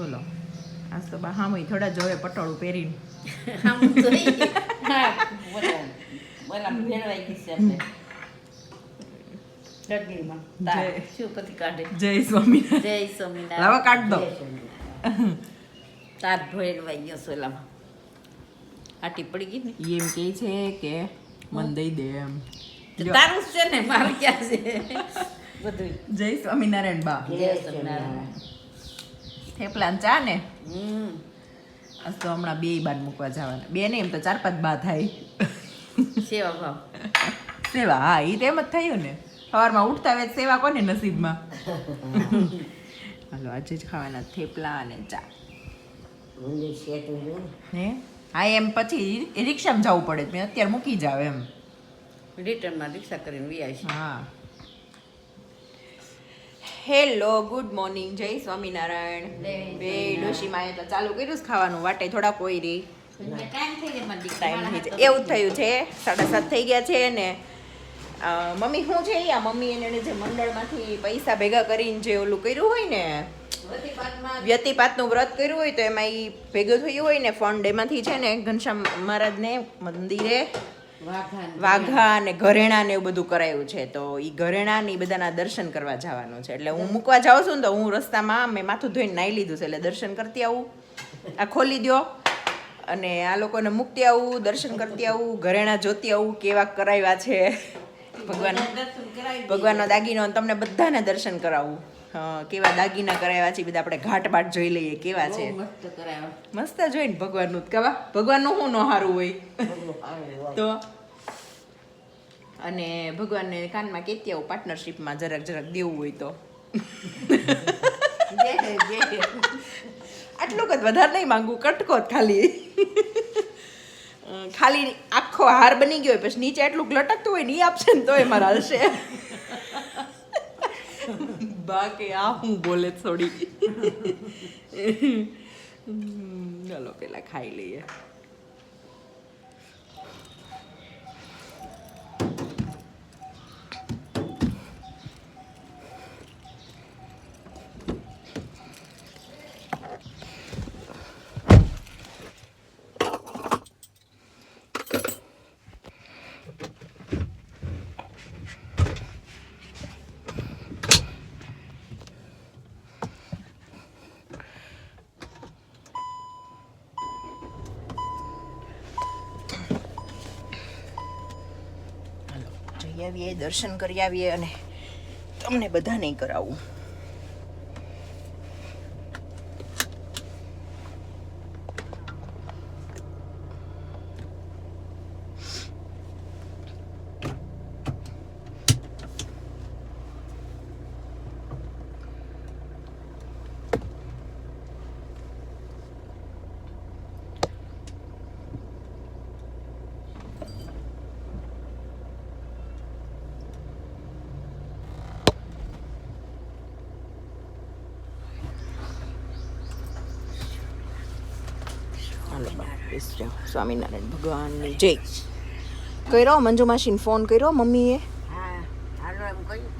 બોલો. આજ તો બા હામય થોડા જોવે પટોળું પહેરીને. જય. શું જય સ્વામિનારાયણ. લાવો કાઢ દો. તાર ભેળવાઈ ગયો સોલામાં આટી પડી ગઈ ને? એમ કે છે કે મન દઈ દે એમ. તારું છે ને મારે ક્યાં છે? બધું જય સ્વામિનારાયણ બા. જય સ્વામિનારાયણ. થેપલા ચા ને? હમ. આજ તો હમણાં બે બાર મૂકવા જવાના. બે નહીં એમ તો ચાર પાંચ બા થાય. સેવા ભાવ. સેવા હા એ તો એમ જ થયું ને. સવારમાં ઉઠતા વેત સેવા કોને નસીબમાં? હાલો આજે જ ખાવાના થેપલા અને ચા. હે? હા એમ પછી રિક્ષામાં જવું પડે. મેં અત્યારે મૂકી જાવ એમ. રિટર્નમાં રિક્ષા કરીને વી આવીશ હા. Hello good morning. જય સ્વામિનારાયણ. બે ડોશી ડોશીમાં તો ચાલુ કર્યું ખાવાનું. વાટે થોડા કોઈ રહી ટાઈમ થઈ એવું થયું છે. સાડા સાત થઈ ગયા છે ને મમ્મી શું છે? આ મમ્મી એને જે મંડળમાંથી પૈસા ભેગા કરીને જે ઓલું કર્યું હોય ને વ્યતિપાતનું વ્રત કર્યું હોય તો એમાં એ ભેગું થયું હોય ને ફંડ એમાંથી છે ને ઘનશ્યામ મહારાજને મંદિરે વાઘા અને ઘરેણા ને એવું બધું કરાયું છે. તો એ ઘરેણા ને બધાના દર્શન કરવા જવાનું છે. એટલે હું મૂકવા જાઉં છું ને તો હું રસ્તામાં મેં માથું ધોઈને નાહી લીધું છે. એટલે દર્શન કરતી આવું. આ ખોલી દ્યો. અને આ લોકોને મૂકતી આવું દર્શન કરતી આવું ઘરેણા જોતી આવું કેવા કરાવ્યા છે. ભગવાન ભગવાનનો દાગીનો તમને બધાને દર્શન કરાવું. કેવા દાગીના કરાવ્યા છે બધા આપણે ઘાટ બાટ જોઈ લઈએ કેવા છે? મસ્ત કરાયો મસ્ત જોઈને ભગવાનનું કવા? ભગવાનનું શું ન હારું હોય? તો અને ભગવાનને કાનમાં કહેતી આવું પાર્ટનરશિપમાં જરાક જરાક દેવું હોય તો. આટલું જ વધારે નહીં માંગુ કટકો જ ખાલી. ખાલી આખો હાર બની ગયો હોય પછી નીચે એટલું લટકતું હોય ને એ આપશે ને તોય મારા હશે. બાકી આ હું બોલે થોડી. ચલો પેલા ખાઈ લઈએ હાલો જઈ આવીએ દર્શન કરી આવીએ અને તમને બધાને કરાવું. સ્વામિનારાયણ ભગવાનની જય. કર્યો મંજુમાસીને ફોન કર્યો મમ્મીએ? હા હાલો એમ કહ્યું.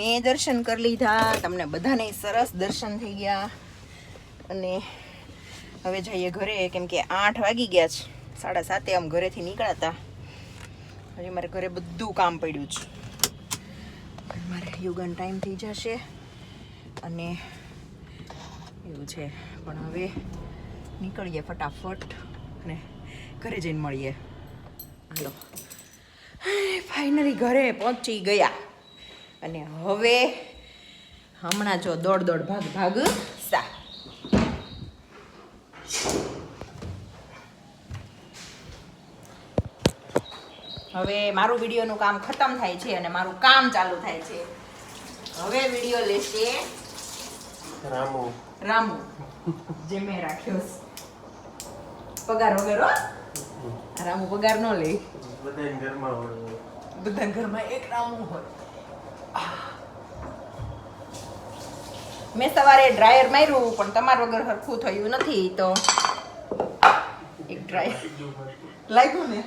મેં દર્શન કરી લીધા, તમને બધાને સરસ દર્શન થઈ ગયા. અને હવે જઈએ ઘરે, કેમ કે આઠ વાગી ગયા છે. સાડા સાતે આમ ઘરેથી નીકળ્યા હજી મારે ઘરે બધું કામ પડ્યું છે. મારે યોગાનો ટાઈમ થઈ જશે. અને એવું છે. પણ હવે નીકળીએ ફટાફટ અને ઘરે જઈને મળીએ. હાલો. ફાઇનલી ઘરે પહોંચી ગયા. અને હવે હમણાં જો દોડ દોડ ભાગ ભાગ સા. હવે મારું વિડીયોનું કામ ખતમ થાય છે અને મારું કામ ચાલુ થાય છે. હવે વીડિયો લેશે રામુ. રામુ. જે મેં રાખ્યો પગાર વગર રામુ પગાર ન લે. બધા ઘરમાં હોય. બધા ઘરમાં એક રામુ હોય. મેં સવારે ડ્રાયર માર્યું પણ તમારા વગર સરખું થયું નથી તો એક ડ્રાયર લાગ્યું ને?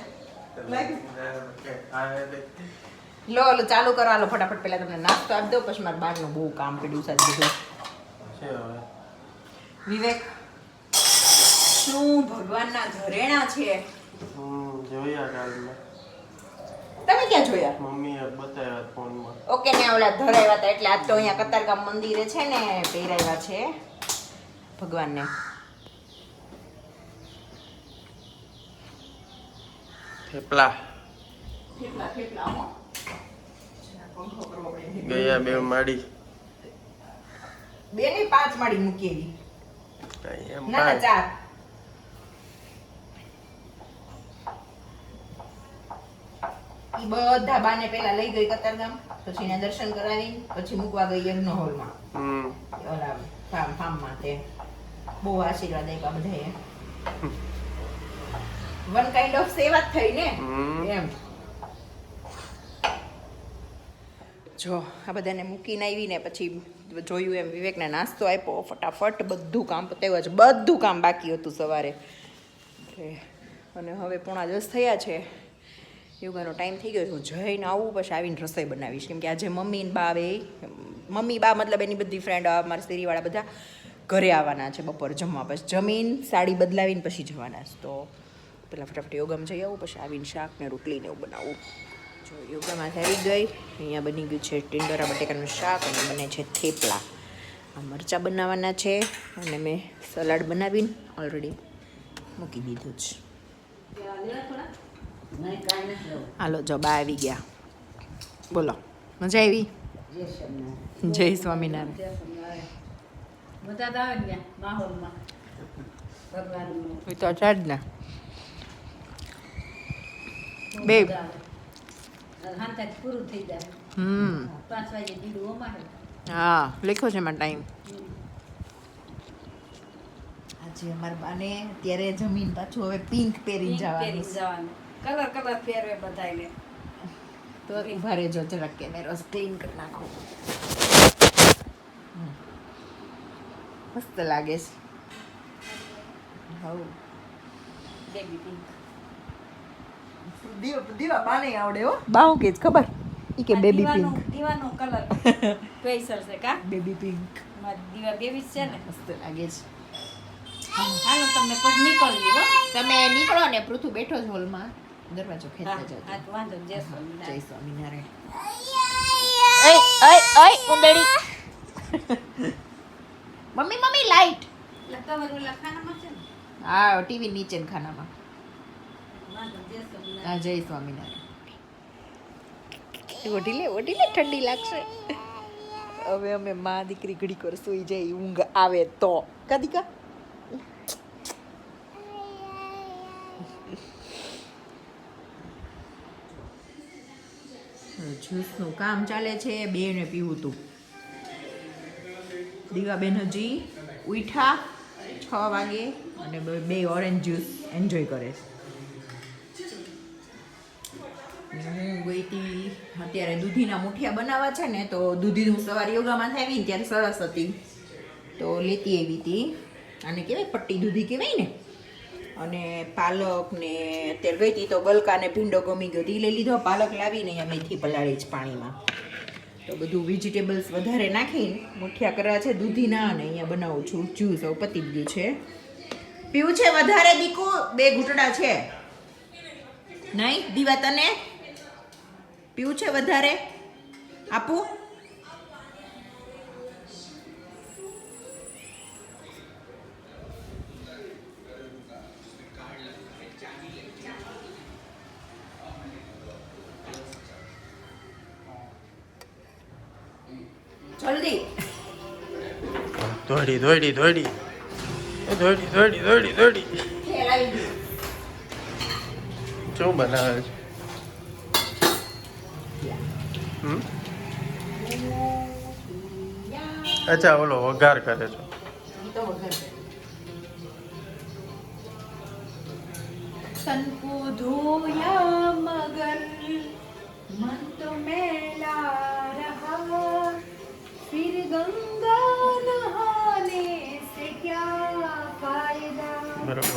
લો લો ચાલુ કરવા લો ફટાફટ પહેલા તમને નાસ્તો આપી દો પછી મારે બહારનું બહુ કામ પડ્યું છે બધું વિવેક શું ભગવાનના ઘરેણા છે? જોયા તમે ક્યાં જોયા? મમ્મીએ બતાવ્યા ફોનમાં. ઓકે ને ઓલા ધરાવ્યા હતા એટલે આજ તો અહીંયા કતારગામ મંદિરે છે ને પહેરાવ્યા છે ભગવાનને. થેપલા. થેપલા થેપલા હો. ગયા બે માડી. બે ને પાંચ માળી મૂકી ના ના ચાર. ઈ બધા બાને પેલા લઈ ગઈ કતારગામ પછી એને દર્શન કરાવી પછી મૂકવા ગઈ યજ્ઞ હોલમાં. ઓલા ફાર્મ ફાર્મમાં તે. બહુ આશીર્વાદ આપ્યા બધાએ. વન કાઇન્ડ ઓફ સેવા જ થઈ ને. એમ. જો આ બધાને મૂકીને આવીને પછી જોયું એમ વિવેકને નાસ્તો આપ્યો ફટાફટ બધું કામ પતાવ્યું છે બધું કામ બાકી હતું સવારે. અને હવે પોણા દસ થયા છે. યોગાનો ટાઈમ થઈ ગયો છે. હું જઈને આવું, પછી આવીને રસોઈ બનાવીશ. કેમ કે આજે મમ્મી ને બા આવે મમ્મી, બા મતલબ એની બધી ફ્રેન્ડ મારા શેરીવાળા બધા ઘરે આવવાના છે બપોર જમવા. પછી જમીન, સાડી બદલાવીને પછી જવાના છે. તો પહેલાં ફટાફટ યોગામાં જઈ આવું, પછી આવીને શાક ને રોટલી ને એવું બનાવું. જો યોગામાં થઈ ગઈ, અહીંયા બની ગયું છે ટીંડોરા બટેકાનું શાક અને બને છે થેપલા. આ મરચાં બનાવવાના છે અને મેં સલાડ બનાવીને ઓલરેડી મૂકી દીધું છે હાલો જો બા આવી ગયા. બોલો મજા આવી? જય સ્વામિનારાયણ. તો ને. બે. હમ. હા લખ્યો છે એમાં ટાઈમ. આજે અમારા બાને અત્યારે જમીન પાછું હવે પિંક પહેરી જવાનું. કલર કલર પહેરવે બધાને તો ઊભા રહેજો જરાક કેમેરો ક્લીન કરી નાખો. મસ્ત લાગે છે. હવ બેબી પિંક દીવા દીવા બાને આવડે હો. બાઉ કે ખબર? ઈ કે બેબી પિંક દીવાનો કલર સ્પેશિયલ છે કા? બેબી પિંક મારી દીવા બેબી છે ને. મસ્ત લાગે છે. હાલો તમને પછી નીકળવી હો. તમે નીકળો ને પૃથુ બેઠો જ હોલમાં. દરવાજો હા ખેંચતા જજો હા, તો વાંધો જય જય જય સ્વામિનારાયણ. સ્વામિનારાયણ ઓય ઓય ઓય ઉંદડી મમ્મી મમ્મી લાઈટ હા ટીવી નીચે ને ખાનામાં સ્વામિનારાયણ. હા જય સ્વામિનારાયણ ઓઢી લે ઓઢી લે ઠંડી લાગશે હવે અમે માં દીકરી ઘડી કર સુઈ જઈ ઊંઘ આવે તો કદી કા જ્યુસનું કામ ચાલે છે બેને પીવું તું. દીવાબેન હજી ઉઠા છ વાગે અને બે- ઓરેન્જ જ્યુસ એન્જોય કરે છે. હું ગઈ હતી અત્યારે દૂધીના મુઠિયા બનાવવા છે ને, તો દૂધી હું સવારે યોગામાં આવી ત્યારે સરસ હતી. તો લેતી આવી હતી અને કહેવાય પટ્ટી દૂધી કહેવાય ને? અને પાલક ને અત્યારે ગઈ હતી તો ગલકા ને ભીંડો ગમી ગયો. તી લઈ લીધો, પાલક લાવીને અહીંયા મેથી પલાળી જ પાણીમાં. તો બધું વેજીટેબલ્સ વધારે નાખીને મુઠિયા કરવા છે, દૂધીના અને અહીંયા બનાવું છું. જ્યુસ હવે પતી ગયું છે. પીવું છે વધારે દીકુ? બે ઘૂંટડા છે. નહીં, દીવા તને? પીવું છે વધારે? આપું? દોડી. દોડી દોડી દોડી. દોડી દોડી દોડી શું બનાવે છે? અચ્છા ઓલો વઘાર કરે છે.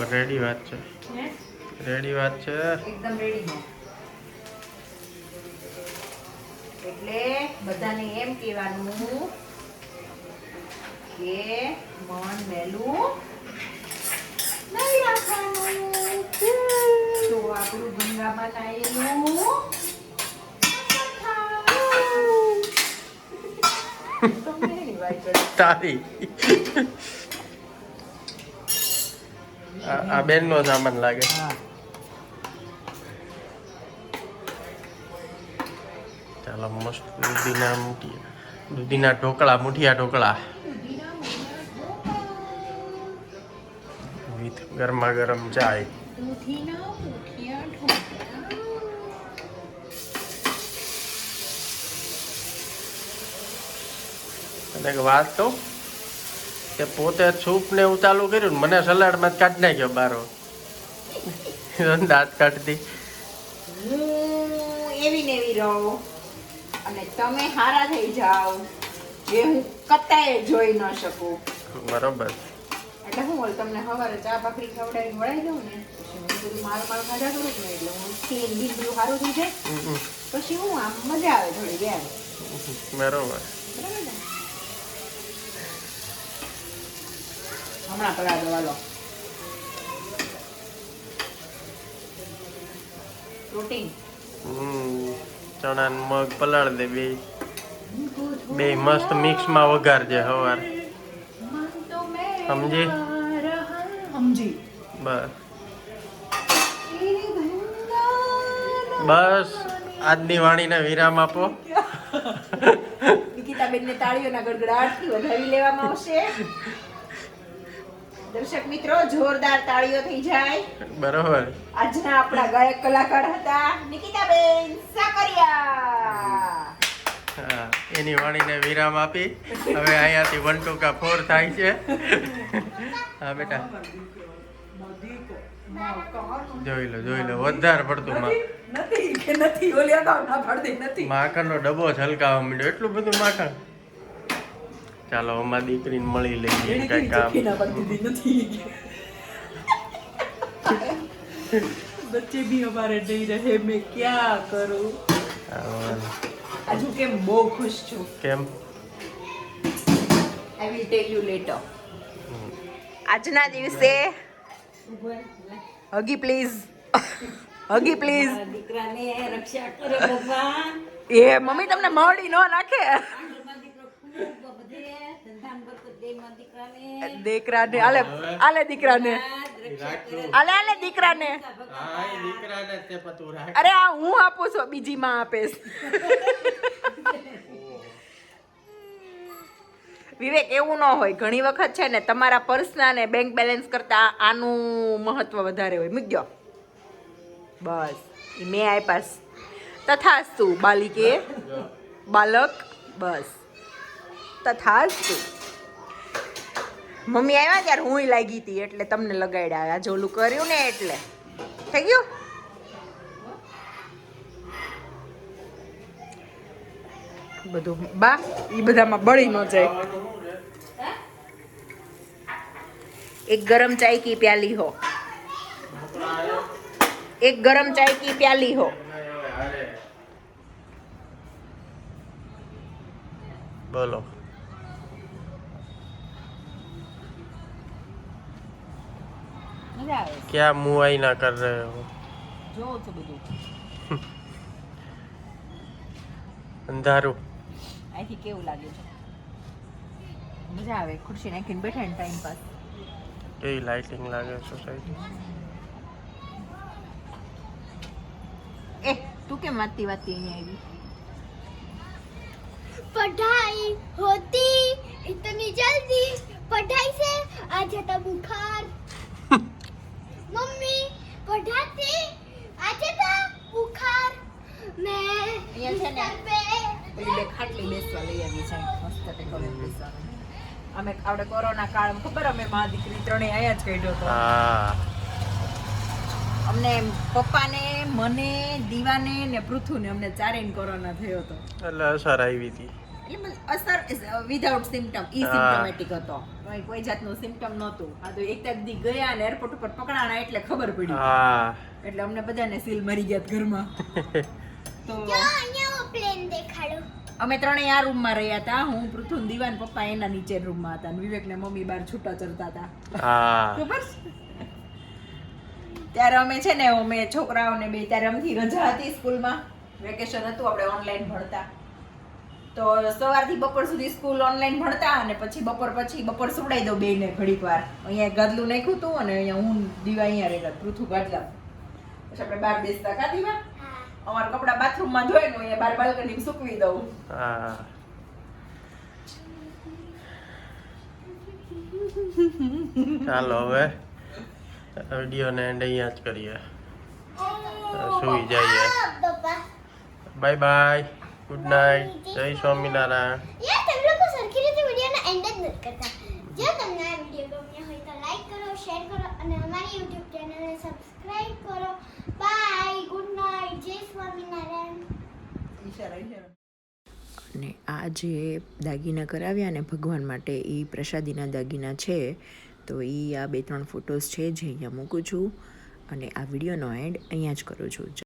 રેડી વાત છે? રેડી વાત છે. એકદમ રેડી છે. એટલે બધાને એમ કહેવાનું કે મન મેલું નહીં રાખવાનું. તો આપણું ગંગામાં નાયેલું. તારી. આ આ બેનનો સામાન લાગે. ચાલો મસ્ત દૂધીના મૂકીએ દૂધીના ઢોકળા મુઠિયા ઢોકળા. વિથ ગરમા ગરમ ચાય મુઠિયા. અને એક વાત કહું કે પોતે સૂપ ને એવું ચાલુ કર્યું ને મને સલાડમાં જ કાઢી નાખ્યો બારો. દાંત કાઢતી. હું એવી ને એવી રહું અને તમે હારા થઈ જાઓ જે હું કતાય જોઈ ન શકું. બરોબર. એટલે હું બોલ તમને સવારે ચા ભાખરી ખવડાવી વળાઈ દઉં ને પછી મારું મારું ખાધા કરું ને એટલે હું સ્કીન બીજું સારું થઈ જાય. પછી હું આમ મજા આવે થોડી એમ. બરોબર. બરાબર હમણાં પલા દવા લો પ્રોટીન હમ ચણા મગ પલાળ દે બે. બે મસ્ત મિક્સમાં વઘારજે હવાર. સમજી? સમજી. બસ. બસ આજની વાણીને વિરામ આપો. નિકિતાબેનને તાળીઓના ગડગડાટથી વધાવી લેવામાં આવશે. દર્શક મિત્રો જોરદાર તાળીઓ થઈ જાય. બરોબર. આજના આપણા ગાયક કલાકાર હતા નિકિતાબેન સાકરિયા. હા એની વાણીને વિરામ આપી. હવે અહીંયાથી વન ટુ કા ફોર થાય છે. હા બેટા. જોઈ લો જોઈ લો વધારે પડતું માં. નથી કે નથી ઓલી અગાઉ ના ડબ્બો છલકાવા માંડ્યો. એટલું બધું માખણ. ચાલો અમાર દીકરીને મળી લઈએ. કઈ કામ બચ્ચે ભી હમારે નહીં રહે. મેં ક્યાં કરું? આજુ કેમ બહુ ખુશ છું. કેમ? I will tell you later આજના દિવસે હગી પ્લીઝ હગી પ્લીઝ દીકરાને રક્ષા કરો ભગવાન. એ મમ્મી તમને મળી ન નાખે. દીકરાને. દીકરાને આલે આલે દીકરાને. આલે આલે દીકરાને. અરે આ હું આપું છું બીજી માં આપેશ વિવેક એવું ન હોય. ઘણી વખત છે ને તમારા પર્સના ને બેંક બેલેન્સ કરતા આનું મહત્વ વધારે હોય. મૂક્યો. બસ. મેં આપ્યા તથાસ્તુ બાલિકે. બાલક. બસ. તથાસ્તુ મમ્મી આવ્યા ત્યારે હું લાગી હતી એટલે તમને લગાડ્યા આ જોલું કર્યું ને એટલે. થઈ ગયું? બધું બા એ બધામાં બળી ન જાય. એક ગરમ ચાય કી પ્યાલી હો. એક ગરમ ચાય કી પ્યાલી હો. બોલો. મજા આવે क्या मुंह आई ना कर रहे हो જોઉં છું બધું અંધારું અહીંથી કેવું લાગે છે મજા આવે ખુરશી નાખીને બેઠા ને ટાઈમ પાસ કેવી લાઇટિંગ લાગે સોસાયટી એ તું કેમ વાતી વાતી અહીંયા આવી पढ़ाई होती इतनी जल्दी पढ़ाई से आ जाता बुखार मम्मी મોઢાથી આજે તો બુખાર મે અહીંયા ખાટલી બેસવા લઈ આવી છે. મસ્ત ટેકોલે બેસવા અમે આપણે કોરોના કાળ ખબર અમે મા દીકરી ત્રણે અહીંયા જ કાઢ્યો તો. અમને પપ્પાને મને દીવાને ને પૃથુને અમને ચારેય કોરોના થયો હતો. એટલે અસર આવી હતી. એટલે અસર વિધાઉટ સિમ્પટમ ઈ સિમ્પટોમેટિક હતો. કોઈ જાતનું સિમ્પટમ નહોતો. આ તો એક તક ગયા અને એરપોર્ટ ઉપર પકડાણા એટલે ખબર પડી. હા. એટલે અમને બધાને સીલ મરી ગયા ઘરમાં. તો પ્લેન દેખાડો. અમે ત્રણેય આ રૂમમાં રહ્યા હતા. હું પૃથુન દીવાન પપ્પા એના નીચે રૂમમાં હતા. વિવેક ને મમ્મી બાર છૂટા ચડતા હતા. ખબર ત્યારે અમે છે ને અમે છોકરાઓને બે ત્યારે અમથી રજા હતી સ્કૂલમાં. વેકેશન હતું આપણે ઓનલાઈન ભણતા. તો સવારથી બપોર સુધી સ્કૂલ ઓનલાઈન ભણતા અને પછી બપોર પછી બપોર સુવડાવી દઉં બેને ઘડીક વાર. અહીંયા ગાદલું નાખ્યું હતું અને અહીંયા હું દીવા અહીંયા રહેતા પૃથુ ગાદલા. પછી આપણે બહાર બેસતા કા દીવા? હા. અમારા કપડા બાથરૂમમાં ધોઈને હું અહીંયા બાર બાલ્કની સૂકવી દઉં. હા. ચાલો હવે વિડીયોને એન્ડ અહીંયા જ કરીએ. સુઈ જઈએ. બાય બાય ગુડ નાઇટ જય સ્વામિનારાયણ યાર તમે લોકો સરખી રીતે વિડીયોનો એન્ડ જ નથી કરતા જો તમને આ વીડિયો ગમ્યો હોય તો લાઈક કરો શેર કરો અને અમારી યુટ્યુબ ચેનલને સબસ્ક્રાઇબ કરો બાય ગુડ નાઇટ જય સ્વામિનારાયણ અને આ જે દાગીના કરાવ્યા ને ભગવાન માટે એ પ્રસાદીના દાગીના છે તો એ આ બે ત્રણ ફોટોઝ છે જે અહીંયા મૂકું છું. અને આ વિડીયોનો એન્ડ અહીંયા જ કરું છું.